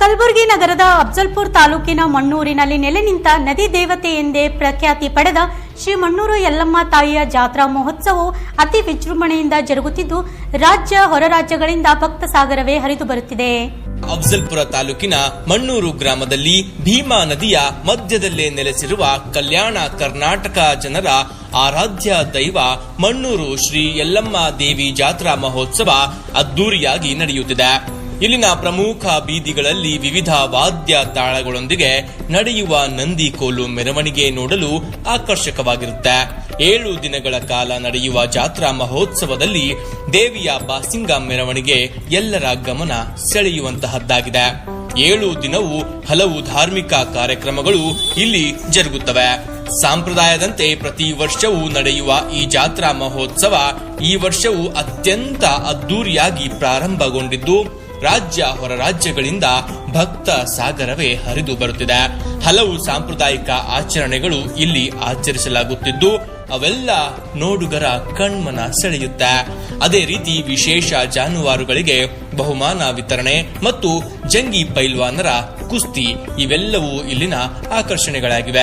ಕಲಬುರಗಿ ನಗರದ ಅಫ್ಜಲ್ಪುರ್ ತಾಲೂಕಿನ ಮಣ್ಣೂರಿನಲ್ಲಿ ನೆಲೆ ನಿಂತ ನದಿ ದೇವತೆ ಎಂದೇ ಪ್ರಖ್ಯಾತಿ ಪಡೆದ ಶ್ರೀ ಮಣ್ಣೂರು ಯಲ್ಲಮ್ಮ ತಾಯಿಯ ಜಾತ್ರಾ ಮಹೋತ್ಸವವು ಅತಿ ವಿಜೃಂಭಣೆಯಿಂದ ಜರುಗುತ್ತಿದ್ದು, ರಾಜ್ಯ ಹೊರ ರಾಜ್ಯಗಳಿಂದ ಭಕ್ತ ಸಾಗರವೇ ಹರಿದು ಬರುತ್ತಿದೆ. ಅಫ್ಜಲ್ಪುರ ತಾಲೂಕಿನ ಮಣ್ಣೂರು ಗ್ರಾಮದಲ್ಲಿ ಭೀಮಾ ನದಿಯ ಮಧ್ಯದಲ್ಲೇ ನೆಲೆಸಿರುವ ಕಲ್ಯಾಣ ಕರ್ನಾಟಕ ಜನರ ಆರಾಧ್ಯ ದೈವ ಮಣ್ಣೂರು ಶ್ರೀ ಯಲ್ಲಮ್ಮ ದೇವಿ ಜಾತ್ರಾ ಮಹೋತ್ಸವ ಅದ್ದೂರಿಯಾಗಿ ನಡೆಯುತ್ತಿದೆ. ಇಲ್ಲಿನ ಪ್ರಮುಖ ಬೀದಿಗಳಲ್ಲಿ ವಿವಿಧ ವಾದ್ಯ ತಾಳಗಳೊಂದಿಗೆ ನಡೆಯುವ ನಂದಿಕೋಲು ಮೆರವಣಿಗೆ ನೋಡಲು ಆಕರ್ಷಕವಾಗಿರುತ್ತೆ. ಏಳು ದಿನಗಳ ಕಾಲ ನಡೆಯುವ ಜಾತ್ರಾ ಮಹೋತ್ಸವದಲ್ಲಿ ದೇವಿಯ ಬಾಸಿಂಗ ಮೆರವಣಿಗೆ ಎಲ್ಲರ ಗಮನ ಸೆಳೆಯುವಂತಹದ್ದಾಗಿದೆ. ಏಳು ದಿನವೂ ಹಲವು ಧಾರ್ಮಿಕ ಕಾರ್ಯಕ್ರಮಗಳು ಇಲ್ಲಿ ಜರುಗುತ್ತವೆ. ಸಂಪ್ರದಾಯದಂತೆ ಪ್ರತಿ ವರ್ಷವೂ ನಡೆಯುವ ಈ ಜಾತ್ರಾ ಮಹೋತ್ಸವ ಈ ವರ್ಷವೂ ಅತ್ಯಂತ ಅದ್ದೂರಿಯಾಗಿ ಪ್ರಾರಂಭಗೊಂಡಿದ್ದು ರಾಜ್ಯ ಹೊರ ರಾಜ್ಯಗಳಿಂದ ಭಕ್ತ ಸಾಗರವೇ ಹರಿದು ಬರುತ್ತಿದೆ. ಹಲವು ಸಾಂಪ್ರದಾಯಿಕ ಆಚರಣೆಗಳು ಇಲ್ಲಿ ಆಚರಿಸಲಾಗುತ್ತಿದ್ದು, ಅವೆಲ್ಲ ನೋಡುಗರ ಕಣ್ಮನ ಸೆಳೆಯುತ್ತೆ. ಅದೇ ರೀತಿ ವಿಶೇಷ ಜಾನುವಾರುಗಳಿಗೆ ಬಹುಮಾನ ವಿತರಣೆ ಮತ್ತು ಜಂಗಿ ಪೈಲ್ವಾನರ ಕುಸ್ತಿ ಇವೆಲ್ಲವೂ ಇಲ್ಲಿನ ಆಕರ್ಷಣೆಗಳಾಗಿವೆ.